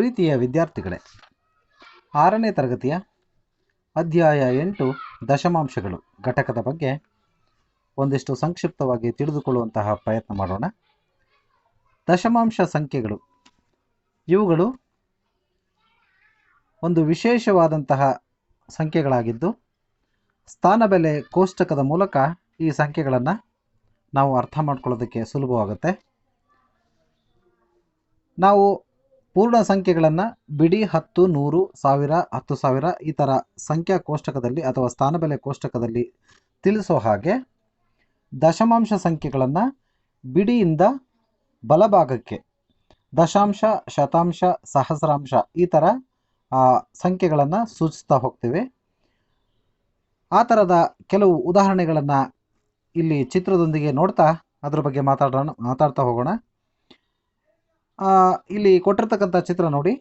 ಪ್ರೀತಿಯ ವಿದ್ಯಾರ್ಥಿಗಳೇ. ಆರನೇ ತರಗತಿಯ ಅಧ್ಯಾಯ ಎಂಟು ದಶಮಾಂಶಗಳು ಘಟಕದ ಬಗ್ಗೆ ಒಂದಿಷ್ಟು ಸಂಕ್ಷಿಪ್ತವಾಗಿ ತಿಳಿದುಕೊಳ್ಳುವಂತಹ ಪ್ರಯತ್ನ ಮಾಡೋಣ. ದಶಮಾಂಶ ಸಂಖ್ಯೆಗಳು. ಇವುಗಳು ಒಂದು ವಿಶೇಷವಾದಂತಹ ಸಂಖ್ಯೆಗಳಾಗಿದ್ದು ಸ್ಥಾನಬೆಲೆ ಕೋಷ್ಟಕದ ಮೂಲಕ ಈ ಸಂಖ್ಯೆಗಳನ್ನು ನಾವು ಅರ್ಥ ಮಾಡ್ಕೊಳ್ಳೋದಕ್ಕೆ ಸುಲಭವಾಗುತ್ತೆ. ನಾವು ಪೂರ್ಣ ಸಂಖ್ಯೆಗಳನ್ನು ಬಿಡಿ ಹತ್ತು, ನೂರು, ಸಾವಿರ, ಹತ್ತು ಸಾವಿರ ಈ ಥರ ಸಂಖ್ಯಾ ಕೋಷ್ಟಕದಲ್ಲಿ ಅಥವಾ ಸ್ಥಾನಬೆಲೆ ಕೋಷ್ಟಕದಲ್ಲಿ ತಿಳಿಸೋ ಹಾಗೆ ದಶಮಾಂಶ ಸಂಖ್ಯೆಗಳನ್ನು ಬಿಡಿಯಿಂದ ಬಲಭಾಗಕ್ಕೆ ದಶಾಂಶ, ಶತಾಂಶ, ಸಹಸ್ರಾಂಶ ಈ ಥರ ಸಂಖ್ಯೆಗಳನ್ನು ಸೂಚಿಸ್ತಾ ಹೋಗ್ತೀವಿ. ಆ ಥರದ ಕೆಲವು ಉದಾಹರಣೆಗಳನ್ನು ಇಲ್ಲಿ ಚಿತ್ರದೊಂದಿಗೆ ನೋಡ್ತಾ ಅದ್ರ ಬಗ್ಗೆ ಮಾತಾಡೋಣ, ಮಾತಾಡ್ತಾ ಹೋಗೋಣ. ಇಲ್ಲಿ ಕೊಟ್ಟಿರ್ತಕ್ಕಂಥ ಚಿತ್ರ ನೋಡಿ.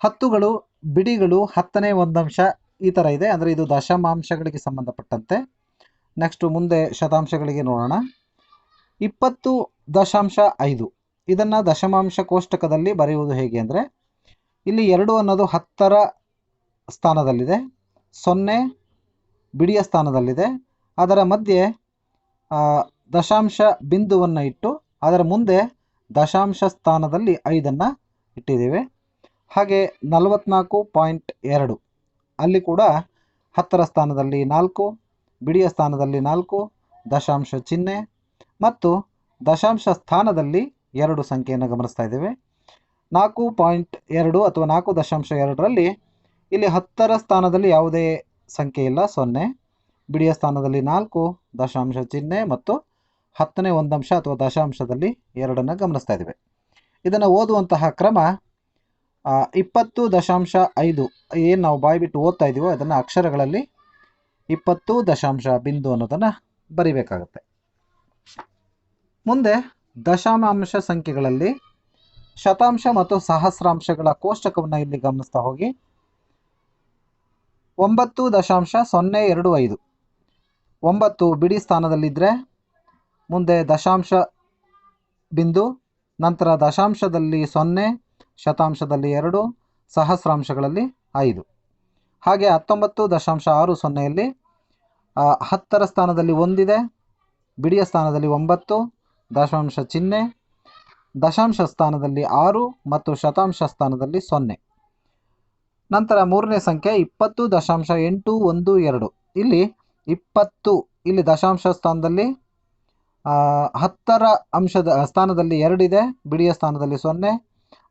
ಹತ್ತುಗಳು, ಬಿಡಿಗಳು, ಹತ್ತನೇ ಒಂದಂಶ ಈ ಥರ ಇದೆ. ಅಂದರೆ ಇದು ದಶಮಾಂಶಗಳಿಗೆ ಸಂಬಂಧಪಟ್ಟಂತೆ. ನೆಕ್ಸ್ಟು ಮುಂದೆ ಶತಾಂಶಗಳಿಗೆ ನೋಡೋಣ. ಇಪ್ಪತ್ತು ದಶಾಂಶ ಐದು. ಇದನ್ನು ದಶಮಾಂಶ ಕೋಷ್ಟಕದಲ್ಲಿ ಬರೆಯುವುದು ಹೇಗೆ ಅಂದರೆ, ಇಲ್ಲಿ ಎರಡು ಅನ್ನೋದು ಹತ್ತರ ಸ್ಥಾನದಲ್ಲಿದೆ, ಸೊನ್ನೆ ಬಿಡಿಯ ಸ್ಥಾನದಲ್ಲಿದೆ. ಅದರ ಮಧ್ಯೆ ದಶಾಂಶ ಬಿಂದುವನ್ನು ಇಟ್ಟು, ಅದರ ಮುಂದೆ ದಶಾಂಶ ಸ್ಥಾನದಲ್ಲಿ ಐದನ್ನು ಇಟ್ಟಿದ್ದೇವೆ. ಹಾಗೆ ನಲವತ್ನಾಲ್ಕು ಪಾಯಿಂಟ್ ಎರಡು. ಅಲ್ಲಿ ಕೂಡ ಹತ್ತರ ಸ್ಥಾನದಲ್ಲಿ ನಾಲ್ಕು, ಬಿಡಿಯ ಸ್ಥಾನದಲ್ಲಿ ನಾಲ್ಕು, ದಶಾಂಶ ಚಿಹ್ನೆ ಮತ್ತು ದಶಾಂಶ ಸ್ಥಾನದಲ್ಲಿ ಎರಡು ಸಂಖ್ಯೆಯನ್ನು ಗಮನಿಸ್ತಾ ಇದ್ದೇವೆ. ನಾಲ್ಕು ಪಾಯಿಂಟ್ ಎರಡು ಅಥವಾ ನಾಲ್ಕು ದಶಾಂಶ ಎರಡರಲ್ಲಿ ಇಲ್ಲಿ ಹತ್ತರ ಸ್ಥಾನದಲ್ಲಿ ಯಾವುದೇ ಸಂಖ್ಯೆ ಇಲ್ಲ, ಸೊನ್ನೆ, ಬಿಡಿಯ ಸ್ಥಾನದಲ್ಲಿ ನಾಲ್ಕು, ದಶಾಂಶ ಚಿಹ್ನೆ ಮತ್ತು ಹತ್ತನೇ ಒಂದಂಶ ಅಥವಾ ದಶಾಂಶದಲ್ಲಿ ಎರಡನ್ನು ಗಮನಿಸ್ತಾ ಇದ್ದೇವೆ. ಇದನ್ನು ಓದುವಂತಹ ಕ್ರಮ ಇಪ್ಪತ್ತು ದಶಾಂಶ ಐದು ಏನು ನಾವು ಬಾಯಿ ಬಿಟ್ಟು ಓದ್ತಾ ಇದ್ದೀವೋ ಅದನ್ನು ಅಕ್ಷರಗಳಲ್ಲಿ ಇಪ್ಪತ್ತು ದಶಾಂಶ ಬಿಂದು ಅನ್ನೋದನ್ನು ಬರಿಬೇಕಾಗತ್ತೆ. ಮುಂದೆ ದಶಮಾಂಶ ಸಂಖ್ಯೆಗಳಲ್ಲಿ ಶತಾಂಶ ಮತ್ತು ಸಹಸ್ರಾಂಶಗಳ ಕೋಷ್ಟಕವನ್ನು ಇಲ್ಲಿ ಗಮನಿಸ್ತಾ ಹೋಗಿ. ಒಂಬತ್ತು ದಶಾಂಶ ಸೊನ್ನೆ ಎರಡು ಐದು. ಒಂಬತ್ತು ಬಿಡಿ ಸ್ಥಾನದಲ್ಲಿದ್ದರೆ ಮುಂದೆ ದಶಾಂಶ ಬಿಂದು, ನಂತರ ದಶಾಂಶದಲ್ಲಿ ಸೊನ್ನೆ, ಶತಾಂಶದಲ್ಲಿ ಎರಡು, ಸಹಸ್ರಾಂಶಗಳಲ್ಲಿ ಐದು. ಹಾಗೆ ಹತ್ತೊಂಬತ್ತು ದಶಾಂಶ ಆರು ಸೊನ್ನೆಯಲ್ಲಿ ಹತ್ತರ ಸ್ಥಾನದಲ್ಲಿ ಒಂದಿದೆ, ಬಿಡಿಯ ಸ್ಥಾನದಲ್ಲಿ ಒಂಬತ್ತು, ದಶಾಂಶ ಚಿಹ್ನೆ ದಶಾಂಶ ಸ್ಥಾನದಲ್ಲಿ ಆರು ಮತ್ತು ಶತಾಂಶ ಸ್ಥಾನದಲ್ಲಿ ಸೊನ್ನೆ. ನಂತರ ಮೂರನೇ ಸಂಖ್ಯೆ ಇಪ್ಪತ್ತು ದಶಾಂಶ ಎಂಟು ಒಂದು ಎರಡು. ಇಲ್ಲಿ ಇಪ್ಪತ್ತು, ಇಲ್ಲಿ ದಶಾಂಶ ಸ್ಥಾನದಲ್ಲಿ ಹತ್ತರ ಅಂಶದ ಸ್ಥಾನದಲ್ಲಿ ಎರಡಿದೆ, ಬಿಡಿಯ ಸ್ಥಾನದಲ್ಲಿ ಸೊನ್ನೆ.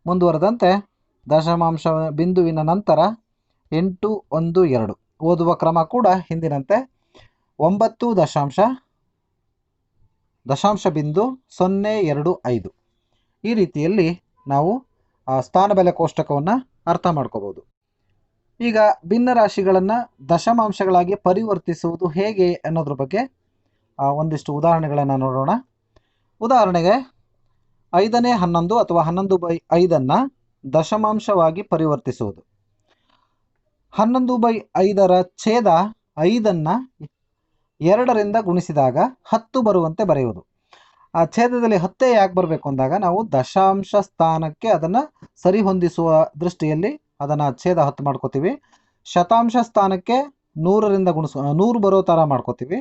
ಮುಂದುವರೆದಂತೆ ದಶಮಾಂಶ ಬಿಂದುವಿನ ನಂತರ ಎಂಟು, ಒಂದು, ಎರಡು. ಓದುವ ಕ್ರಮ ಕೂಡ ಹಿಂದಿನಂತೆ. ಒಂಬತ್ತು ದಶಾಂಶ ದಶಾಂಶ ಬಿಂದು ಸೊನ್ನೆ, ಎರಡು, ಐದು. ಈ ರೀತಿಯಲ್ಲಿ ನಾವು ಸ್ಥಾನ ಬೆಲೆ ಕೋಷ್ಟಕವನ್ನು ಅರ್ಥ ಮಾಡ್ಕೋಬೋದು ಈಗ ಭಿನ್ನರಾಶಿಗಳನ್ನು ದಶಮಾಂಶಗಳಾಗಿ ಪರಿವರ್ತಿಸುವುದು ಹೇಗೆ ಅನ್ನೋದ್ರ ಬಗ್ಗೆ ಒಂದಿಷ್ಟು ಉದಾಹರಣೆಗಳನ್ನು ನೋಡೋಣ. ಉದಾಹರಣೆಗೆ ಐದನೇ ಹನ್ನೊಂದು ಅಥವಾ ಹನ್ನೊಂದು ಬೈ ಐದನ್ನು ದಶಮಾಂಶವಾಗಿ ಪರಿವರ್ತಿಸುವುದು. ಹನ್ನೊಂದು ಬೈ ಐದರ ಛೇದ ಐದನ್ನು ಎರಡರಿಂದ ಗುಣಿಸಿದಾಗ ಹತ್ತು ಬರುವಂತೆ ಬರೆಯುವುದು. ಆ ಛೇದದಲ್ಲಿ ಹತ್ತೇ ಯಾಕೆ ಬರಬೇಕು ಅಂದಾಗ ನಾವು ದಶಾಂಶ ಸ್ಥಾನಕ್ಕೆ ಅದನ್ನು ಸರಿ ಹೊಂದಿಸುವ ದೃಷ್ಟಿಯಲ್ಲಿ ಅದನ್ನು ಛೇದ ಹತ್ತು ಮಾಡ್ಕೋತೀವಿ. ಶತಾಂಶ ಸ್ಥಾನಕ್ಕೆ ನೂರರಿಂದ ಗುಣಿಸು, ನೂರು ಬರೋ ಥರ ಮಾಡ್ಕೋತೀವಿ.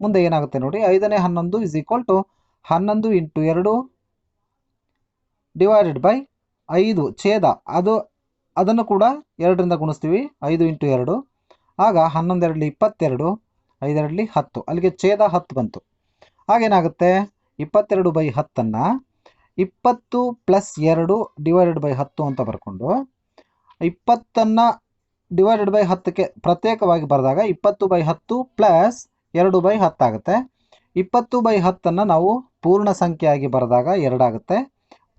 ಮುಂದೆ ಏನಾಗುತ್ತೆ ನೋಡಿ, ಐದನೇ ಹನ್ನೊಂದು ಇಸ್ ಈಕ್ವಲ್ ಟು ಹನ್ನೊಂದು ಇಂಟು ಎರಡು ಡಿವೈಡೆಡ್ ಬೈ ಐದು ಛೇದ. ಅದು, ಅದನ್ನು ಕೂಡ ಎರಡರಿಂದ ಗುಣಿಸ್ತೀವಿ, ಐದು ಇಂಟು ಎರಡು. ಆಗ ಹನ್ನೊಂದೆರಡಲಿ ಇಪ್ಪತ್ತೆರಡು ಐದರಲ್ಲಿ ಹತ್ತು. ಅಲ್ಲಿಗೆ ಛೇದ ಹತ್ತು ಬಂತು. ಆಗೇನಾಗುತ್ತೆ ಇಪ್ಪತ್ತೆರಡು ಬೈ ಹತ್ತನ್ನು ಇಪ್ಪತ್ತು ಪ್ಲಸ್ ಎರಡು ಡಿವೈಡೆಡ್ ಬೈ ಹತ್ತು ಅಂತ ಬರ್ಕೊಂಡು, ಇಪ್ಪತ್ತನ್ನು ಡಿವೈಡೆಡ್ ಬೈ ಹತ್ತಕ್ಕೆ ಪ್ರತ್ಯೇಕವಾಗಿ ಬರೆದಾಗ ಇಪ್ಪತ್ತು ಬೈ ಹತ್ತು ಪ್ಲಸ್ ಎರಡು ಬೈ ಹತ್ತಾಗುತ್ತೆ ಇಪ್ಪತ್ತು ಬೈ ಹತ್ತನ್ನು ನಾವು ಪೂರ್ಣ ಸಂಖ್ಯೆಯಾಗಿ ಬರೆದಾಗ ಎರಡಾಗುತ್ತೆ.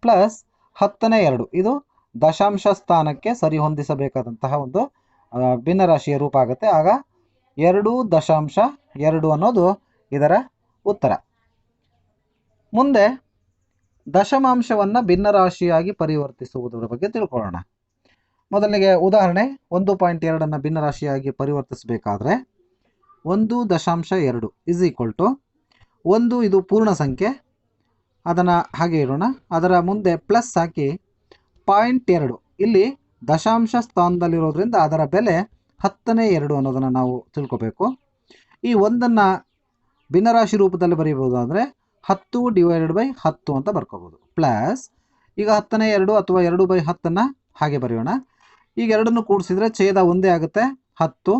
ಪ್ಲಸ್ ಹತ್ತನೇ ಎರಡು, ಇದು ದಶಾಂಶ ಸ್ಥಾನಕ್ಕೆ ಸರಿ ಹೊಂದಿಸಬೇಕಾದಂತಹ ಒಂದು ಭಿನ್ನರಾಶಿಯ ರೂಪ ಆಗುತ್ತೆ. ಆಗ ಎರಡು ದಶಾಂಶ ಎರಡು ಅನ್ನೋದು ಇದರ ಉತ್ತರ. ಮುಂದೆ ದಶಮಾಂಶವನ್ನು ಭಿನ್ನರಾಶಿಯಾಗಿ ಪರಿವರ್ತಿಸುವುದರ ಬಗ್ಗೆ ತಿಳ್ಕೊಳ್ಳೋಣ. ಮೊದಲಿಗೆ ಉದಾಹರಣೆ, ಒಂದು ಪಾಯಿಂಟ್ ಎರಡನ್ನು ಭಿನ್ನರಾಶಿಯಾಗಿ ಪರಿವರ್ತಿಸಬೇಕಾದ್ರೆ ಒಂದು ದಶಾಂಶ ಎರಡು ಇಸ್ ಈಕ್ವಲ್ ಟು ಒಂದು ಇದು ಪೂರ್ಣ ಸಂಖ್ಯೆ. ಅದನ್ನು ಹಾಗೆ ಇಡೋಣ. ಅದರ ಮುಂದೆ ಪ್ಲಸ್ ಹಾಕಿ ಪಾಯಿಂಟ್ ಎರಡು. ಇಲ್ಲಿ ದಶಾಂಶ ಸ್ಥಾನದಲ್ಲಿರೋದ್ರಿಂದ ಅದರ ಬೆಲೆ ಹತ್ತನೇ ಎರಡು ಅನ್ನೋದನ್ನು ನಾವು ತಿಳ್ಕೊಬೇಕು. ಈ ಒಂದನ್ನು ಭಿನ್ನರಾಶಿ ರೂಪದಲ್ಲಿ ಬರೀಬೋದು ಅಂದರೆ ಹತ್ತು ಡಿವೈಡೆಡ್ ಬೈ ಹತ್ತು ಅಂತ ಬರ್ಕೋಬೋದು. ಪ್ಲಸ್ ಈಗ ಹತ್ತನೇ ಎರಡು ಅಥವಾ ಎರಡು ಬೈ ಹತ್ತನ್ನು ಹಾಗೆ ಬರೆಯೋಣ. ಈಗ ಎರಡನ್ನು ಕೂಡಿಸಿದರೆ ಛೇದ ಒಂದೇ ಆಗುತ್ತೆ. ಹತ್ತು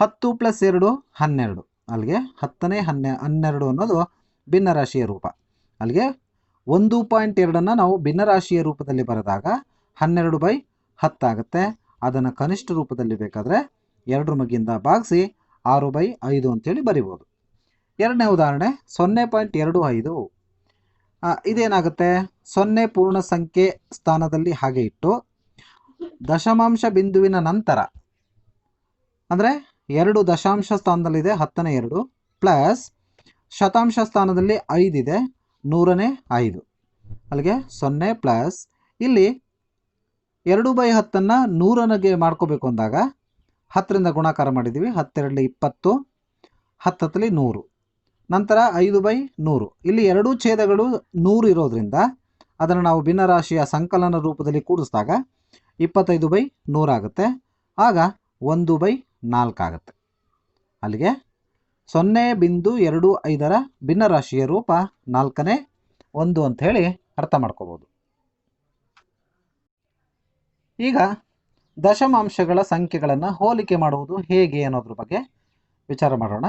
ಹತ್ತು ಪ್ಲಸ್ ಎರಡು, ಹನ್ನೆರಡು. ಅಲ್ಲಿಗೆ ಹತ್ತನೇ, ಹನ್ನೆ, ಹನ್ನೆರಡು ಅನ್ನೋದು ಭಿನ್ನರಾಶಿಯ ರೂಪ. ಅಲ್ಲಿಗೆ ಒಂದು ಪಾಯಿಂಟ್ ಎರಡನ್ನು ನಾವು ಭಿನ್ನರಾಶಿಯ ರೂಪದಲ್ಲಿ ಬರೆದಾಗ ಹನ್ನೆರಡು ಬೈ ಹತ್ತಾಗುತ್ತೆ ಅದನ್ನು ಕನಿಷ್ಠ ರೂಪದಲ್ಲಿ ಬೇಕಾದರೆ ಎರಡರ ಮಗಿಯಿಂದ ಭಾಗಿಸಿ ಆರು ಬೈ ಐದು ಅಂತೇಳಿ ಬರಿಬೋದು. ಎರಡನೇ ಉದಾಹರಣೆ, ಸೊನ್ನೆ ಪಾಯಿಂಟ್ ಎರಡು ಐದು. ಇದೇನಾಗುತ್ತೆ? ಸೊನ್ನೆ ಪೂರ್ಣ ಸಂಖ್ಯೆ ಸ್ಥಾನದಲ್ಲಿ ಹಾಗೆ ಇಟ್ಟು ದಶಮಾಂಶ ಬಿಂದುವಿನ ನಂತರ, ಅಂದರೆ ಎರಡು ದಶಾಂಶ ಸ್ಥಾನದಲ್ಲಿದೆ, ಹತ್ತನೇ ಎರಡು, ಪ್ಲಸ್ ಶತಾಂಶ ಸ್ಥಾನದಲ್ಲಿ ಐದಿದೆ ನೂರನೇ ಐದು. ಅಲ್ಲಿಗೆ ಸೊನ್ನೆ ಪ್ಲಸ್ ಇಲ್ಲಿ ಎರಡು ಬೈ ಹತ್ತನ್ನು ನೂರನಿಗೆ ಮಾಡ್ಕೋಬೇಕು ಅಂದಾಗ ಹತ್ತರಿಂದ ಗುಣಾಕಾರ ಮಾಡಿದ್ದೀವಿ, ಹತ್ತೆರಡಲ್ಲಿ ಇಪ್ಪತ್ತು ಹತ್ತತ್ತಲಿ ನೂರು. ನಂತರ ಐದು ಬೈ ನೂರು. ಇಲ್ಲಿ ಎರಡೂ ಛೇದಗಳು ನೂರು ಇರೋದ್ರಿಂದ ಅದನ್ನು ನಾವು ಭಿನ್ನರಾಶಿಯ ಸಂಕಲನ ರೂಪದಲ್ಲಿ ಕೂಡಿಸಿದಾಗ ಇಪ್ಪತ್ತೈದು ಬೈ ನೂರಾಗುತ್ತೆ. ಆಗ ಒಂದು ಬೈ ನಾಲ್ಕಾಗುತ್ತೆ. ಅಲ್ಲಿಗೆ ಸೊನ್ನೆ ಬಿಂದು ಎರಡು ಐದರ ಭಿನ್ನರಾಶಿಯ ರೂಪ ನಾಲ್ಕನೇ ಒಂದು ಅಂತ ಹೇಳಿ ಅರ್ಥ ಮಾಡ್ಕೋಬೋದು. ಈಗ ದಶಮಾಂಶಗಳ ಸಂಖ್ಯೆಗಳನ್ನು ಹೋಲಿಕೆ ಮಾಡುವುದು ಹೇಗೆ ಅನ್ನೋದ್ರ ಬಗ್ಗೆ ವಿಚಾರ ಮಾಡೋಣ.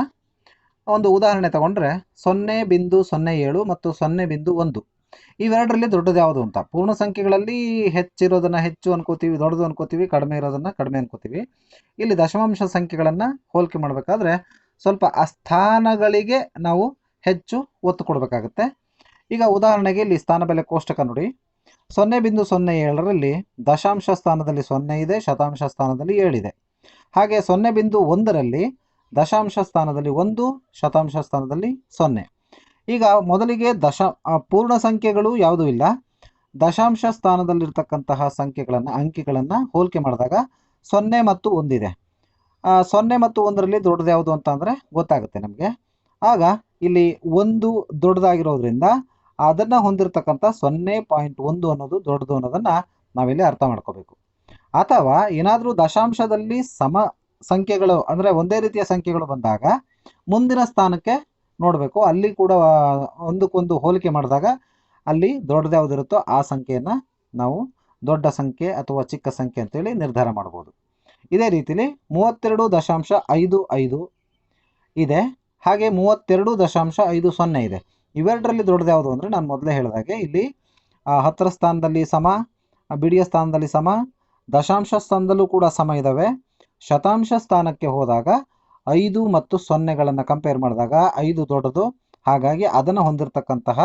ಒಂದು ಉದಾಹರಣೆ ತಗೊಂಡ್ರೆ ಸೊನ್ನೆ ಬಿಂದು ಸೊನ್ನೆ ಏಳು ಮತ್ತು ಸೊನ್ನೆ ಬಿಂದು ಒಂದು. ಇವೆರಡರಲ್ಲಿ ದೊಡ್ಡದು ಯಾವುದು ಅಂತ? ಪೂರ್ಣ ಸಂಖ್ಯೆಗಳಲ್ಲಿ ಹೆಚ್ಚಿರೋದನ್ನು ಹೆಚ್ಚು ಅನ್ಕೋತೀವಿ, ದೊಡ್ಡದು ಅನ್ಕೋತೀವಿ, ಕಡಿಮೆ ಇರೋದನ್ನು ಕಡಿಮೆ ಅನ್ಕೋತೀವಿ. ಇಲ್ಲಿ ದಶಮಾಂಶ ಸಂಖ್ಯೆಗಳನ್ನು ಹೋಲಿಕೆ ಮಾಡಬೇಕಾದ್ರೆ ಸ್ವಲ್ಪ ಅಸ್ಥಾನಗಳಿಗೆ ಸ್ಥಾನಗಳಿಗೆ ನಾವು ಹೆಚ್ಚು ಒತ್ತು ಕೊಡಬೇಕಾಗುತ್ತೆ. ಈಗ ಉದಾಹರಣೆಗೆ ಇಲ್ಲಿ ಸ್ಥಾನ ಬೆಲೆ ಕೋಷ್ಟಕ ನೋಡಿ. ಸೊನ್ನೆ ಬಿಂದು ಸೊನ್ನೆ ಏಳರಲ್ಲಿ ದಶಾಂಶ ಸ್ಥಾನದಲ್ಲಿ ಸೊನ್ನೆ ಇದೆ, ಶತಾಂಶ ಸ್ಥಾನದಲ್ಲಿ ಏಳಿದೆ ಹಾಗೆ ಸೊನ್ನೆ ಬಿಂದು ಒಂದರಲ್ಲಿ ದಶಾಂಶ ಸ್ಥಾನದಲ್ಲಿ ಒಂದು, ಶತಾಂಶ ಸ್ಥಾನದಲ್ಲಿ ಸೊನ್ನೆ. ಈಗ ಮೊದಲಿಗೆ ದಶ ಪೂರ್ಣ ಸಂಖ್ಯೆಗಳು ಯಾವುದೂ ಇಲ್ಲ. ದಶಾಂಶ ಸ್ಥಾನದಲ್ಲಿರ್ತಕ್ಕಂತಹ ಸಂಖ್ಯೆಗಳನ್ನು, ಅಂಕಿಗಳನ್ನು ಹೋಲಿಕೆ ಮಾಡಿದಾಗ ಸೊನ್ನೆ ಮತ್ತು ಒಂದಿದೆ. ಸೊನ್ನೆ ಮತ್ತು ಒಂದರಲ್ಲಿ ದೊಡ್ಡದು ಯಾವುದು ಅಂತ ಅಂದರೆ ಗೊತ್ತಾಗುತ್ತೆ ನಮಗೆ. ಆಗ ಇಲ್ಲಿ ಒಂದು ದೊಡ್ಡದಾಗಿರೋದ್ರಿಂದ ಅದನ್ನು ಹೊಂದಿರತಕ್ಕಂಥ ಸೊನ್ನೆ ಪಾಯಿಂಟ್ ಒಂದು ಅನ್ನೋದು ದೊಡ್ಡದು ಅನ್ನೋದನ್ನು ನಾವಿಲ್ಲಿ ಅರ್ಥ ಮಾಡ್ಕೋಬೇಕು. ಅಥವಾ ಏನಾದರೂ ದಶಾಂಶದಲ್ಲಿ ಸಮ ಸಂಖ್ಯೆಗಳು, ಅಂದರೆ ಒಂದೇ ರೀತಿಯ ಸಂಖ್ಯೆಗಳು ಬಂದಾಗ ಮುಂದಿನ ಸ್ಥಾನಕ್ಕೆ ನೋಡಬೇಕು. ಅಲ್ಲಿ ಕೂಡ ಒಂದಕ್ಕೊಂದು ಹೋಲಿಕೆ ಮಾಡಿದಾಗ ಅಲ್ಲಿ ದೊಡ್ಡದು ಯಾವುದಿರುತ್ತೋ ಆ ಸಂಖ್ಯೆಯನ್ನು ನಾವು ದೊಡ್ಡ ಸಂಖ್ಯೆ ಅಥವಾ ಚಿಕ್ಕ ಸಂಖ್ಯೆ ಅಂತೇಳಿ ನಿರ್ಧಾರ ಮಾಡ್ಬೋದು. ಇದೇ ರೀತಿಲಿ ಮೂವತ್ತೆರಡು ದಶಾಂಶ ಐದು ಐದು ಇದೆ. ಹಾಗೆ ಮೂವತ್ತೆರಡು ದಶಾಂಶ ಐದು ಸೊನ್ನೆ ಇದೆ. ಇವೆರಡರಲ್ಲಿ ದೊಡ್ಡದು ಯಾವುದು ಅಂದರೆ ನಾನು ಮೊದಲೇ ಹೇಳಿದಾಗೆ ಇಲ್ಲಿ ಹತ್ತರ ಸ್ಥಾನದಲ್ಲಿ ಸಮ, ಬಿಡಿಯ ಸ್ಥಾನದಲ್ಲಿ ಸಮ, ದಶಾಂಶ ಸ್ಥಾನದಲ್ಲೂ ಕೂಡ ಸಮ ಇದ್ದಾವೆ ಶತಾಂಶ ಸ್ಥಾನಕ್ಕೆ ಹೋದಾಗ ಐದು ಮತ್ತು ಸೊನ್ನೆಗಳನ್ನು ಕಂಪೇರ್ ಮಾಡಿದಾಗ ಐದು ದೊಡ್ಡದು, ಹಾಗಾಗಿ ಅದನ್ನು ಹೊಂದಿರತಕ್ಕಂತಹ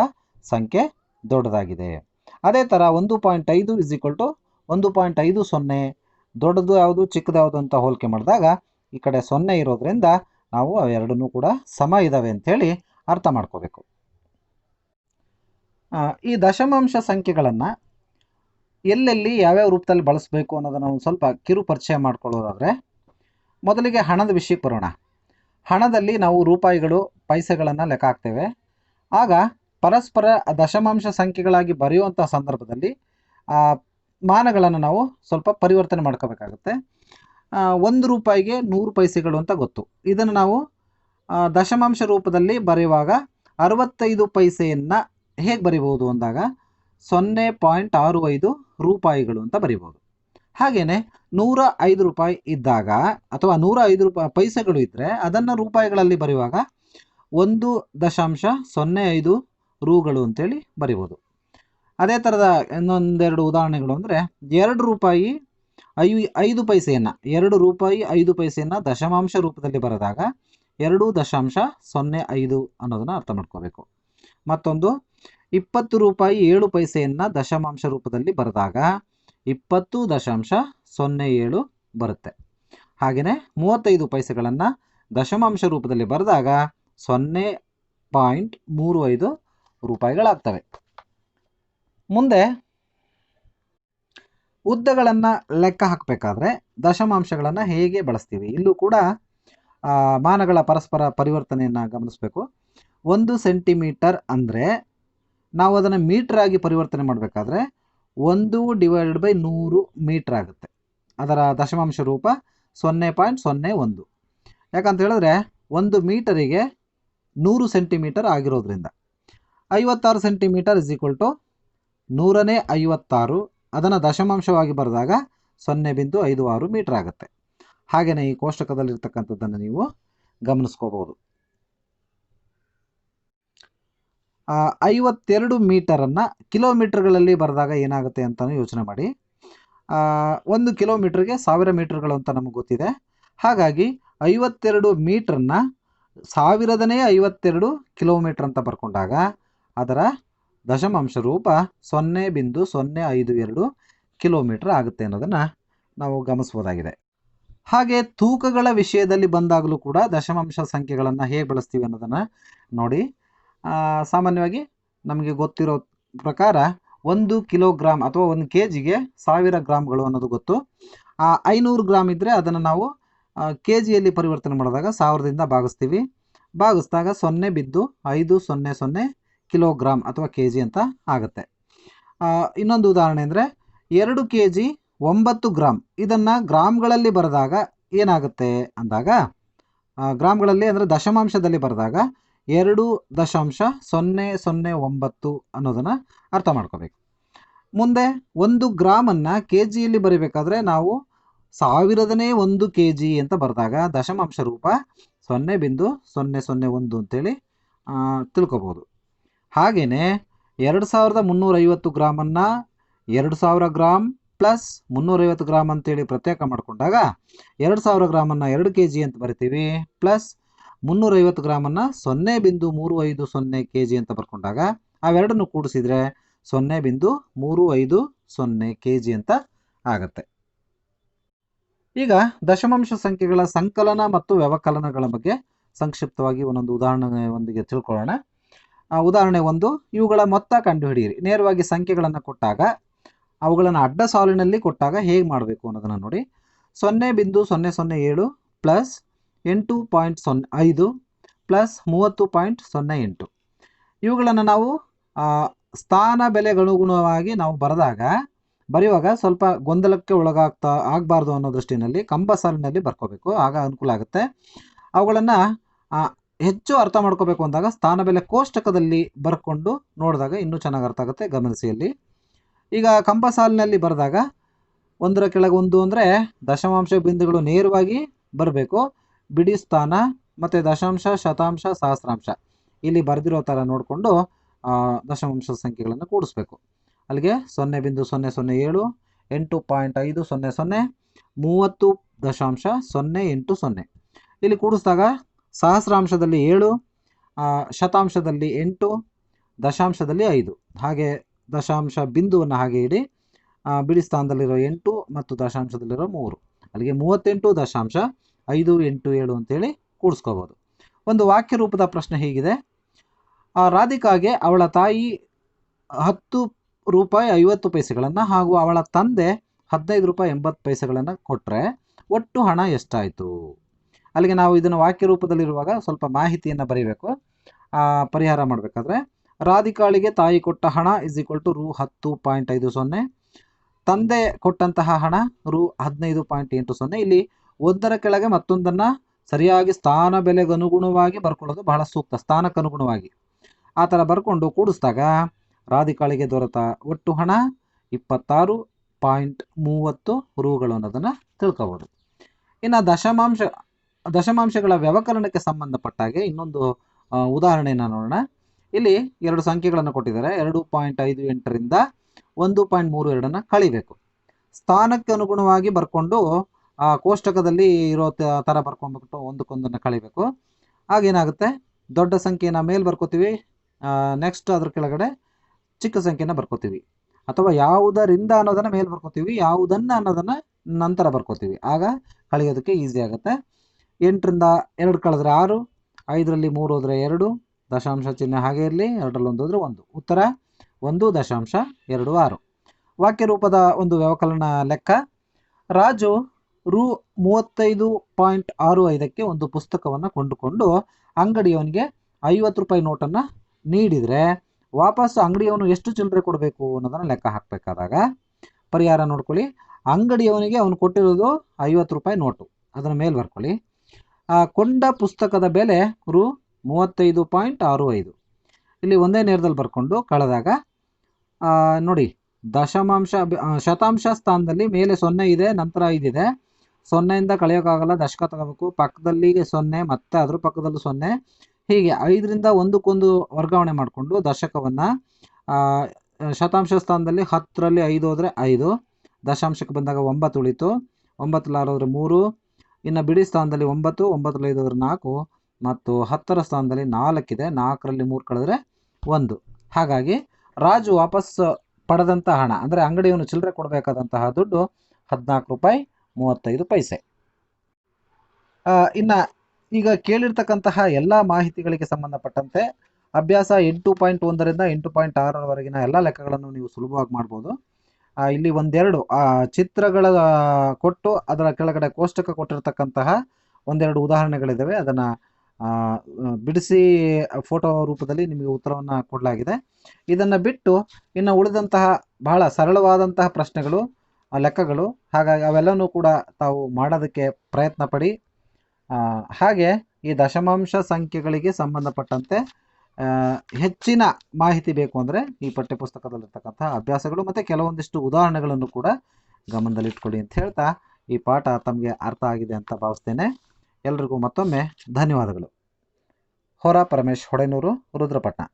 ಸಂಖ್ಯೆ ದೊಡ್ಡದಾಗಿದೆ. ಅದೇ ಥರ ಒಂದು ಪಾಯಿಂಟ್ ಐದು ಇಸ್ ಈಕ್ವಲ್ ಟು ಒಂದು ಪಾಯಿಂಟ್ ಐದು ಸೊನ್ನೆ, ದೊಡ್ಡದು ಯಾವುದು, ಚಿಕ್ಕದು ಯಾವುದು ಅಂತ ಹೋಲಿಕೆ ಮಾಡಿದಾಗ ಈ ಕಡೆ ಸೊನ್ನೆ ಇರೋದ್ರಿಂದ ನಾವು ಅವೆರಡನ್ನೂ ಕೂಡ ಸಮ ಇದ್ದಾವೆ ಅಂಥೇಳಿ ಅರ್ಥ ಮಾಡ್ಕೋಬೇಕು. ಈ ದಶಮಾಂಶ ಸಂಖ್ಯೆಗಳನ್ನು ಎಲ್ಲೆಲ್ಲಿ ಯಾವ್ಯಾವ ರೂಪದಲ್ಲಿ ಬಳಸಬೇಕು ಅನ್ನೋದನ್ನು ಒಂದು ಸ್ವಲ್ಪ ಕಿರು ಪರಿಚಯ ಮಾಡ್ಕೊಳ್ಳೋದಾದರೆ ಮೊದಲಿಗೆ ಹಣದ ವಿಷಯಕ್ಕೆ ಬರೋಣ. ಹಣದಲ್ಲಿ ನಾವು ರೂಪಾಯಿಗಳು, ಪೈಸೆಗಳನ್ನು ಲೆಕ್ಕ ಹಾಕ್ತೇವೆ. ಆಗ ಪರಸ್ಪರ ದಶಮಾಂಶ ಸಂಖ್ಯೆಗಳಾಗಿ ಬರೆಯುವಂಥ ಸಂದರ್ಭದಲ್ಲಿ ಮಾನಗಳನ್ನು ನಾವು ಸ್ವಲ್ಪ ಪರಿವರ್ತನೆ ಮಾಡ್ಕೋಬೇಕಾಗುತ್ತೆ. ಒಂದು ರೂಪಾಯಿಗೆ ನೂರು ಪೈಸೆಗಳು ಅಂತ ಗೊತ್ತು. ಇದನ್ನು ನಾವು ದಶಮಾಂಶ ರೂಪದಲ್ಲಿ ಬರೆಯುವಾಗ ಅರವತ್ತೈದು ಪೈಸೆಯನ್ನು ಹೇಗೆ ಬರಿಬೋದು ಅಂದಾಗ, ಸೊನ್ನೆ ಪಾಯಿಂಟ್ ಆರು ಐದು ರೂಪಾಯಿಗಳು ಅಂತ ಬರಿಬೋದು ಹಾಗೆಯೇ ನೂರ ಐದು ರೂಪಾಯಿ ಇದ್ದಾಗ ಅಥವಾ ನೂರ ಐದು ರೂಪಾಯಿ ಪೈಸೆಗಳು ಇದ್ದರೆ ಅದನ್ನು ರೂಪಾಯಿಗಳಲ್ಲಿ ಬರೆಯುವಾಗ ಒಂದು ದಶಾಂಶ ಸೊನ್ನೆ ಐದು ರೂಗಳು ಅಂತೇಳಿ ಬರಿಬೋದು. ಅದೇ ಥರದ ಇನ್ನೊಂದೆರಡು ಉದಾಹರಣೆಗಳು ಅಂದರೆ ಎರಡು ರೂಪಾಯಿ ಐ, ಐದು ಪೈಸೆಯನ್ನು, ಎರಡು ರೂಪಾಯಿ ಐದು ಪೈಸೆಯನ್ನು ದಶಮಾಂಶ ರೂಪದಲ್ಲಿ ಬರೆದಾಗ ಎರಡು ದಶಾಂಶ ಸೊನ್ನೆ ಐದು ಅನ್ನೋದನ್ನು ಅರ್ಥ ಮಾಡ್ಕೋಬೇಕು. ಮತ್ತೊಂದು ಇಪ್ಪತ್ತು ರೂಪಾಯಿ ಏಳು ಪೈಸೆಯನ್ನು ದಶಮಾಂಶ ರೂಪದಲ್ಲಿ ಬರೆದಾಗ ಇಪ್ಪತ್ತು ದಶಾಂಶ ಸೊನ್ನೆ ಏಳು ಬರುತ್ತೆ. ಹಾಗೆಯೇ ಮೂವತ್ತೈದು ಪೈಸೆಗಳನ್ನು ದಶಮಾಂಶ ರೂಪದಲ್ಲಿ ಬರೆದಾಗ ಸೊನ್ನೆ ಪಾಯಿಂಟ್ ಮೂರು ಐದು ರೂಪಾಯಿಗಳಾಗ್ತವೆ. ಮುಂದೆ ಉದ್ದಗಳನ್ನು ಲೆಕ್ಕ ಹಾಕಬೇಕಾದ್ರೆ ದಶಮಾಂಶಗಳನ್ನು ಹೇಗೆ ಬಳಸ್ತೀವಿ? ಇಲ್ಲೂ ಕೂಡ ಮಾನಗಳ ಪರಸ್ಪರ ಪರಿವರ್ತನೆಯನ್ನು ಗಮನಿಸಬೇಕು. ಒಂದು ಸೆಂಟಿಮೀಟರ್ ಅಂದರೆ ನಾವು ಅದನ್ನು ಮೀಟರ್ ಆಗಿ ಪರಿವರ್ತನೆ ಮಾಡಬೇಕಾದ್ರೆ ಒಂದು ಡಿವೈಡೆಡ್ ಬೈ ನೂರು ಮೀಟ್ರ್ ಆಗುತ್ತೆ. ಅದರ ದಶಮಾಂಶ ರೂಪ ಸೊನ್ನೆ ಪಾಯಿಂಟ್ ಸೊನ್ನೆ ಒಂದು. ಯಾಕಂತ ಹೇಳಿದ್ರೆ ಒಂದು ಮೀಟರಿಗೆ ನೂರು ಸೆಂಟಿಮೀಟರ್ ಆಗಿರೋದ್ರಿಂದ. ಐವತ್ತಾರು ಸೆಂಟಿಮೀಟರ್ ಇಸ್ ಈಕ್ವಲ್ ಟು ನೂರನೇ ಐವತ್ತಾರು. ಅದನ್ನು ದಶಮಾಂಶವಾಗಿ ಬರೆದಾಗ ಸೊನ್ನೆ ಬಿಂದು ಐದು ಆರು ಮೀಟರ್ ಆಗುತ್ತೆ. ಹಾಗೆಯೇ ಈ ಕೋಷ್ಟಕದಲ್ಲಿರ್ತಕ್ಕಂಥದ್ದನ್ನು ನೀವು ಗಮನಿಸ್ಕೋಬಹುದು ಆ, ಐವತ್ತೆರಡು ಮೀಟರನ್ನು ಕಿಲೋಮೀಟರ್ಗಳಲ್ಲಿ ಬರೆದಾಗ ಏನಾಗುತ್ತೆ ಅಂತಲೂ ಯೋಚನೆ ಮಾಡಿ. ಒಂದು ಕಿಲೋಮೀಟ್ರಿಗೆ ಸಾವಿರ ಮೀಟರ್ಗಳು ಅಂತ ನಮಗೆ ಗೊತ್ತಿದೆ. ಹಾಗಾಗಿ ಐವತ್ತೆರಡು ಮೀಟ್ರನ್ನ ಸಾವಿರದನೇ ಐವತ್ತೆರಡು ಕಿಲೋಮೀಟರ್ ಅಂತ ಬರ್ಕೊಂಡಾಗ ಅದರ ದಶಮಾಂಶ ರೂಪ ಸೊನ್ನೆ ಬಿಂದು ಸೊನ್ನೆ ಐದು ಎರಡು ಕಿಲೋಮೀಟರ್ ಆಗುತ್ತೆ ಅನ್ನೋದನ್ನು ನಾವು ಗಮನಿಸ್ಬೋದಾಗಿದೆ. ಹಾಗೆ ತೂಕಗಳ ವಿಷಯದಲ್ಲಿ ಬಂದಾಗಲೂ ಕೂಡ ದಶಮಾಂಶ ಸಂಖ್ಯೆಗಳನ್ನು ಹೇಗೆ ಬಳಸ್ತೀವಿ ಅನ್ನೋದನ್ನು ನೋಡಿ. ಸಾಮಾನ್ಯವಾಗಿ ನಮಗೆ ಗೊತ್ತಿರೋ ಪ್ರಕಾರ ಒಂದು ಕಿಲೋಗ್ರಾಮ್ ಅಥವಾ ಒಂದು ಕೆ ಜಿಗೆ ಸಾವಿರ ಗ್ರಾಮ್ಗಳು ಅನ್ನೋದು ಗೊತ್ತು. ಆ, ಐನೂರು ಗ್ರಾಮ್ ಇದ್ದರೆ ಅದನ್ನು ನಾವು ಕೆ ಜಿಯಲ್ಲಿ ಪರಿವರ್ತನೆ ಮಾಡಿದಾಗ ಸಾವಿರದಿಂದ ಭಾಗಿಸ್ತೀವಿ. ಭಾಗಿಸಿದಾಗ ಸೊನ್ನೆ ಬಿದ್ದು ಐದು ಸೊನ್ನೆ ಸೊನ್ನೆ ಕಿಲೋಗ್ರಾಮ್ ಅಥವಾ ಕೆ ಜಿ ಅಂತ ಆಗುತ್ತೆ. ಇನ್ನೊಂದು ಉದಾಹರಣೆ ಅಂದರೆ ಎರಡು ಕೆ ಜಿ ಒಂಬತ್ತು ಗ್ರಾಮ್ ಇದನ್ನು ಗ್ರಾಮ್ಗಳಲ್ಲಿ ಬರೆದಾಗ ಏನಾಗುತ್ತೆ ಅಂದಾಗ ಗ್ರಾಮ್ಗಳಲ್ಲಿ ಅಂದರೆ ದಶಮಾಂಶದಲ್ಲಿ ಬರೆದಾಗ ಎರಡು ದಶಾಂಶ ಸೊನ್ನೆ ಸೊನ್ನೆ ಒಂಬತ್ತು ಅನ್ನೋದನ್ನು ಅರ್ಥ ಮಾಡ್ಕೋಬೇಕು. ಮುಂದೆ ಒಂದು ಗ್ರಾಮನ್ನು ಕೆ ಜಿಯಲ್ಲಿ ಬರೀಬೇಕಾದ್ರೆ ನಾವು ಸಾವಿರದನೇ ಒಂದು ಕೆ ಜಿ ಅಂತ ಬರೆದಾಗ ದಶಮಾಂಶ ರೂಪ ಸೊನ್ನೆ ಬಿಂದು ಸೊನ್ನೆ ಸೊನ್ನೆ ಒಂದು ಅಂತೇಳಿ ತಿಳ್ಕೊಬೋದು. ಹಾಗೆಯೇ ಎರಡು ಸಾವಿರದ ಮುನ್ನೂರೈವತ್ತು ಗ್ರಾಮನ್ನು ಎರಡು ಸಾವಿರ ಗ್ರಾಮ್ ಪ್ಲಸ್ ಮುನ್ನೂರೈವತ್ತು ಗ್ರಾಮ್ ಅಂತೇಳಿ ಪ್ರತ್ಯೇಕ ಮಾಡಿಕೊಂಡಾಗ ಎರಡು ಸಾವಿರ ಗ್ರಾಮನ್ನು ಎರಡು ಕೆ ಜಿ ಅಂತ ಬರಿತೀವಿ ಪ್ಲಸ್ ಮುನ್ನೂರೈವತ್ತು ಗ್ರಾಮನ್ನು ಸೊನ್ನೆ ಬಿಂದು ಮೂರು ಐದು ಸೊನ್ನೆ ಕೆ ಜಿ ಅಂತ ಬರ್ಕೊಂಡಾಗ ಅವೆರಡನ್ನು ಕೂಡಿಸಿದರೆ ಸೊನ್ನೆ ಬಿಂದು ಮೂರು ಐದು ಸೊನ್ನೆ ಕೆ ಜಿ ಅಂತ ಆಗತ್ತೆ. ಈಗ ದಶಮಾಂಶ ಸಂಖ್ಯೆಗಳ ಸಂಕಲನ ಮತ್ತು ವ್ಯವಕಲನಗಳ ಬಗ್ಗೆ ಸಂಕ್ಷಿಪ್ತವಾಗಿ ಒಂದೊಂದು ಉದಾಹರಣೆಯೊಂದಿಗೆ ತಿಳ್ಕೊಳ್ಳೋಣ. ಆ, ಉದಾಹರಣೆ ಒಂದು ಇವುಗಳ ಮೊತ್ತ ಕಂಡುಹಿಡಿಯಿರಿ. ನೇರವಾಗಿ ಸಂಖ್ಯೆಗಳನ್ನು ಕೊಟ್ಟಾಗ ಅವುಗಳನ್ನು ಅಡ್ಡ ಸಾಲಿನಲ್ಲಿ ಕೊಟ್ಟಾಗ ಹೇಗೆ ಮಾಡಬೇಕು ಅನ್ನೋದನ್ನು ನೋಡಿ. ಸೊನ್ನೆ ಬಿಂದು ಸೊನ್ನೆ ಸೊನ್ನೆ ಏಳು ಪ್ಲಸ್ ಎಂಟು ಪಾಯಿಂಟ್ ಸೊನ್ನೆ ಐದು ಪ್ಲಸ್ ಮೂವತ್ತು ಪಾಯಿಂಟ್ ಸೊನ್ನೆ ಎಂಟು. ಇವುಗಳನ್ನು ನಾವು ಸ್ಥಾನ ಬೆಲೆಗನುಗುಣವಾಗಿ ನಾವು ಬರೆದಾಗ, ಬರೆಯುವಾಗ ಸ್ವಲ್ಪ ಗೊಂದಲಕ್ಕೆ ಒಳಗಾಗ್ತಾ ಆಗಬಾರ್ದು ಅನ್ನೋ ದೃಷ್ಟಿನಲ್ಲಿ ಕಂಬ ಸಾಲಿನಲ್ಲಿ ಬರ್ಕೋಬೇಕು. ಆಗ ಅನುಕೂಲ ಆಗುತ್ತೆ. ಅವುಗಳನ್ನು ಹೆಚ್ಚು ಅರ್ಥ ಮಾಡ್ಕೋಬೇಕು ಅಂದಾಗ ಸ್ಥಾನ ಬೆಲೆ ಕೋಷ್ಟಕದಲ್ಲಿ ಬರ್ಕೊಂಡು ನೋಡಿದಾಗ ಇನ್ನೂ ಚೆನ್ನಾಗಿ ಅರ್ಥ ಆಗುತ್ತೆ. ಗಮನಿಸಿಯಲ್ಲಿ ಈಗ ಕಂಬ ಸಾಲಿನಲ್ಲಿ ಬರೆದಾಗ ಒಂದರ ಕೆಳಗೆ ಒಂದು ಅಂದರೆ ದಶಮಾಂಶ ಬಿಂದುಗಳು ನೇರವಾಗಿ ಬರಬೇಕು. ಬಿಡಿ ಸ್ಥಾನ ಮತ್ತು ದಶಾಂಶ, ಶತಾಂಶ, ಸಹಸ್ರಾಂಶ. ಇಲ್ಲಿ ಬರೆದಿರೋ ಥರ ನೋಡಿಕೊಂಡು ದಶಮಾಂಶ ಸಂಖ್ಯೆಗಳನ್ನು ಕೂಡಿಸ್ಬೇಕು. ಅಲ್ಲಿಗೆ ಸೊನ್ನೆ ಬಿಂದು ಸೊನ್ನೆ ಸೊನ್ನೆ ಏಳು, ಎಂಟು ಪಾಯಿಂಟ್ ಐದು ಸೊನ್ನೆ ಸೊನ್ನೆ, ಮೂವತ್ತು ದಶಾಂಶ ಸೊನ್ನೆ ಎಂಟು ಸೊನ್ನೆ. ಇಲ್ಲಿ ಕೂಡಿಸಿದಾಗ ಸಹಸ್ರಾಂಶದಲ್ಲಿ ಏಳು ಶತಾಂಶದಲ್ಲಿ ಎಂಟು, ದಶಾಂಶದಲ್ಲಿ ಐದು. ಹಾಗೆ ದಶಾಂಶ ಬಿಂದುವನ್ನು ಹಾಗೆ ಇಡಿ ಬಿಡಿ ಸ್ಥಾನದಲ್ಲಿರೋ ಎಂಟು ಮತ್ತು ದಶಾಂಶದಲ್ಲಿರೋ ಮೂರು. ಅಲ್ಲಿಗೆ ಮೂವತ್ತೆಂಟು ದಶಾಂಶ ಐದು, ಎಂಟು, ಏಳು ಅಂತೇಳಿ ಕೂಡಿಸ್ಕೋಬೋದು. ಒಂದು ವಾಕ್ಯ ರೂಪದ ಪ್ರಶ್ನೆ ಹೀಗಿದೆ. ಆ ರಾಧಿಕಾಗೆ ಅವಳ ತಾಯಿ ಹತ್ತು ರೂಪಾಯಿ ಐವತ್ತು ಪೈಸೆಗಳನ್ನು ಹಾಗೂ ಅವಳ ತಂದೆ ಹದಿನೈದು ರೂಪಾಯಿ ಎಂಬತ್ತು ಪೈಸೆಗಳನ್ನು ಕೊಟ್ಟರೆ ಒಟ್ಟು ಹಣ ಎಷ್ಟಾಯಿತು? ಅಲ್ಲಿಗೆ ನಾವು ಇದನ್ನು ವಾಕ್ಯ ರೂಪದಲ್ಲಿರುವಾಗ ಸ್ವಲ್ಪ ಮಾಹಿತಿಯನ್ನು ಬರೀಬೇಕು. ಪರಿಹಾರ ಮಾಡಬೇಕಾದ್ರೆ, ರಾಧಿಕಾಳಿಗೆ ತಾಯಿ ಕೊಟ್ಟ ಹಣ ಇಸ್ ಈಕ್ವಲ್ ಟು ರು ಹತ್ತು ಪಾಯಿಂಟ್ ಐದು ಸೊನ್ನೆ, ತಂದೆ ಕೊಟ್ಟಂತಹ ಹಣ ರು ಹದಿನೈದು ಪಾಯಿಂಟ್ ಎಂಟು ಸೊನ್ನೆ. ಇಲ್ಲಿ ಒಂದರ ಕೆಳಗೆ ಮತ್ತೊಂದನ್ನು ಸರಿಯಾಗಿ ಸ್ಥಾನ ಬೆಲೆಗನುಗುಣವಾಗಿ ಬರ್ಕೊಳ್ಳೋದು ಬಹಳ ಸೂಕ್ತ, ಸ್ಥಾನಕ್ಕನುಗುಣವಾಗಿ. ಆ ಥರ ಬರ್ಕೊಂಡು ಕೂಡಿಸಿದಾಗ ರಾಧಿಕಾಳಿಗೆ ದೊರೆತ ಒಟ್ಟು ಹಣ ಇಪ್ಪತ್ತಾರು ಪಾಯಿಂಟ್ ಮೂವತ್ತು ರೂಗಳು ಅನ್ನೋದನ್ನು ತಿಳ್ಕೋಬೋದು. ಇನ್ನು ದಶಮಾಂಶ, ದಶಮಾಂಶಗಳ ವ್ಯವಕರಣಕ್ಕೆ ಸಂಬಂಧಪಟ್ಟಾಗೆ ಇನ್ನೊಂದು ಉದಾಹರಣೆಯನ್ನು ನೋಡೋಣ. ಇಲ್ಲಿ ಎರಡು ಸಂಖ್ಯೆಗಳನ್ನು ಕೊಟ್ಟಿದ್ದಾರೆ. ಎರಡು ಪಾಯಿಂಟ್ ಐದು ಎಂಟರಿಂದ ಒಂದು ಪಾಯಿಂಟ್ ಮೂರು ಎರಡನ್ನು ಕಳಿಬೇಕು. ಸ್ಥಾನಕ್ಕೆ ಅನುಗುಣವಾಗಿ ಬರ್ಕೊಂಡು ಆ ಕೋಷ್ಟಕದಲ್ಲಿ ಇರೋ ಥರ ಬರ್ಕೊಂಡ್ಬಿಟ್ಟು ಒಂದಕ್ಕೊಂದನ್ನು ಕಳಿಬೇಕು. ಆಗೇನಾಗುತ್ತೆ ದೊಡ್ಡ ಸಂಖ್ಯೆನ ಮೇಲೆ ಬರ್ಕೋತೀವಿ. ನೆಕ್ಸ್ಟ್ ಅದ್ರ ಕೆಳಗಡೆ ಚಿಕ್ಕ ಸಂಖ್ಯೆನ ಬರ್ಕೋತೀವಿ. ಅಥವಾ ಯಾವುದರಿಂದ ಅನ್ನೋದನ್ನು ಮೇಲೆ ಬರ್ಕೋತೀವಿ, ಯಾವುದನ್ನು ಅನ್ನೋದನ್ನು ನಂತರ ಬರ್ಕೋತೀವಿ. ಆಗ ಕಳೆಯೋದಕ್ಕೆ ಈಸಿ ಆಗುತ್ತೆ. ಎಂಟರಿಂದ ಎರಡು ಕಳೆದ್ರೆ ಆರು, ಐದರಲ್ಲಿ ಮೂರು ಹೋದರೆ ಎರಡು, ದಶಾಂಶ ಚಿಹ್ನೆ ಹಾಗೆ ಇರಲಿ, ಎರಡರಲ್ಲಿ ಒಂದು ಹೋದರೆ ಒಂದು. ಉತ್ತರ, ಒಂದು ದಶಾಂಶ ಎರಡು ಆರು. ವಾಕ್ಯ ರೂಪದ ಒಂದು ವ್ಯವಕಲನ ಲೆಕ್ಕ. ರಾಜು ರು ಮೂವತ್ತೈದು ಪಾಯಿಂಟ್ ಆರು ಐದಕ್ಕೆ ಒಂದು ಪುಸ್ತಕವನ್ನು ಕೊಂಡುಕೊಂಡು ಅಂಗಡಿಯವನಿಗೆ ಐವತ್ತು ರೂಪಾಯಿ ನೋಟನ್ನು ನೀಡಿದರೆ ವಾಪಸ್ ಅಂಗಡಿಯವನು ಎಷ್ಟು ಚಿಲ್ಲರೆ ಕೊಡಬೇಕು ಅನ್ನೋದನ್ನು ಲೆಕ್ಕ ಹಾಕಬೇಕಾದಾಗ, ಪರಿಹಾರ ನೋಡ್ಕೊಳ್ಳಿ. ಅಂಗಡಿಯವನಿಗೆ ಅವನು ಕೊಟ್ಟಿರೋದು ಐವತ್ತು ರೂಪಾಯಿ ನೋಟು. ಅದರ ಮೇಲೆ ಬರ್ಕೊಳ್ಳಿ. ಆ, ಕೊಂಡ ಪುಸ್ತಕದ ಬೆಲೆ ರು ಮೂವತ್ತೈದು ಪಾಯಿಂಟ್ ಆರು ಐದು. ಇಲ್ಲಿ ಒಂದೇ ನೇರದಲ್ಲಿ ಬರ್ಕೊಂಡು ಕಳೆದಾಗ ನೋಡಿ, ದಶಮಾಂಶ ಶತಾಂಶ ಸ್ಥಾನದಲ್ಲಿ ಮೇಲೆ ಸೊನ್ನೆ ಇದೆ, ನಂತರ ಐದಿದೆ. ಸೊನ್ನೆಯಿಂದ ಕಳೆಯೋಕ್ಕಾಗಲ್ಲ ದಶಕ ತಗೋಬೇಕು. ಪಕ್ಕದಲ್ಲಿ ಸೊನ್ನೆ, ಮತ್ತೆ ಅದ್ರ ಪಕ್ಕದಲ್ಲೂ ಸೊನ್ನೆ. ಹೀಗೆ ಐದರಿಂದ ಒಂದಕ್ಕೊಂದು ವರ್ಗಾವಣೆ ಮಾಡಿಕೊಂಡು ದಶಕವನ್ನು ಶತಾಂಶ ಸ್ಥಾನದಲ್ಲಿ ಹತ್ತರಲ್ಲಿ ಐದು ಹೋದರೆ ಐದು, ದಶಾಂಶಕ್ಕೆ ಬಂದಾಗ ಒಂಬತ್ತು ಉಳಿತು. ಒಂಬತ್ತಲ್ಲಿ ಆರು ಹೋದರೆ ಮೂರು, ಇನ್ನು ಬಿಡಿ ಸ್ಥಾನದಲ್ಲಿ ಒಂಬತ್ತು, ಒಂಬತ್ತರಲ್ಲಿ ಐದು ನಾಲ್ಕು, ಮತ್ತು ಹತ್ತರ ಸ್ಥಾನದಲ್ಲಿ ನಾಲ್ಕಿದೆ, ನಾಲ್ಕರಲ್ಲಿ ಮೂರು ಕಳೆದ್ರೆ ಒಂದು. ಹಾಗಾಗಿ ರಾಜು ವಾಪಸ್ ಪಡೆದಂಥ ಹಣ, ಅಂದರೆ ಅಂಗಡಿಯವನು ಚಿಲ್ಲರೆ ಕೊಡಬೇಕಾದಂತಹ ದುಡ್ಡು ಹದಿನಾಲ್ಕು ರೂಪಾಯಿ ಮೂವತ್ತೈದು ಪೈಸೆ. ಇನ್ನು ಈಗ ಕೇಳಿರ್ತಕ್ಕಂತಹ ಎಲ್ಲ ಮಾಹಿತಿಗಳಿಗೆ ಸಂಬಂಧಪಟ್ಟಂತೆ ಅಭ್ಯಾಸ ಎಂಟು ಪಾಯಿಂಟ್ ಒಂದರಿಂದ ಎಂಟು ಪಾಯಿಂಟ್ ಆರರವರೆಗಿನ ಎಲ್ಲ ಲೆಕ್ಕಗಳನ್ನು ನೀವು ಸುಲಭವಾಗಿ ಮಾಡ್ಬೋದು. ಇಲ್ಲಿ ಒಂದೆರಡು ಚಿತ್ರಗಳ ಕೊಟ್ಟು ಅದರ ಕೆಳಗಡೆ ಕೋಷ್ಟಕ ಕೊಟ್ಟಿರ್ತಕ್ಕಂತಹ ಒಂದೆರಡು ಉದಾಹರಣೆಗಳಿದ್ದಾವೆ ಅದನ್ನು ಬಿಡಿಸಿ ಫೋಟೋ ರೂಪದಲ್ಲಿ ನಿಮಗೆ ಉತ್ತರವನ್ನು ಕೊಡಲಾಗಿದೆ. ಇದನ್ನು ಬಿಟ್ಟು ಇನ್ನು ಉಳಿದಂತಹ ಬಹಳ ಸರಳವಾದಂತಹ ಪ್ರಶ್ನೆಗಳು ಲೆಕ್ಕಗಳು. ಹಾಗಾಗಿ ಅವೆಲ್ಲನೂ ಕೂಡ ತಾವು ಮಾಡೋದಕ್ಕೆ ಪ್ರಯತ್ನ ಪಡಿ. ಹಾಗೆ ಈ ದಶಮಾಂಶ ಸಂಖ್ಯೆಗಳಿಗೆ ಸಂಬಂಧಪಟ್ಟಂತೆ ಹೆಚ್ಚಿನ ಮಾಹಿತಿ ಬೇಕು ಅಂದರೆ ಈ ಪಠ್ಯಪುಸ್ತಕದಲ್ಲಿರ್ತಕ್ಕಂಥ ಅಭ್ಯಾಸಗಳು ಮತ್ತು ಕೆಲವೊಂದಿಷ್ಟು ಉದಾಹರಣೆಗಳನ್ನು ಕೂಡ ಗಮನದಲ್ಲಿಟ್ಕೊಳ್ಳಿ ಅಂತ ಹೇಳ್ತಾ ಈ ಪಾಠ ತಮಗೆ ಅರ್ಥ ಆಗಿದೆ ಅಂತ ಭಾವಿಸ್ತೇನೆ. ಎಲ್ರಿಗೂ ಮತ್ತೊಮ್ಮೆ ಧನ್ಯವಾದಗಳು. ಹೊರ ಪರಮೇಶ್ ಹೊಡೆನೂರು ರುದ್ರಪಟ್ನ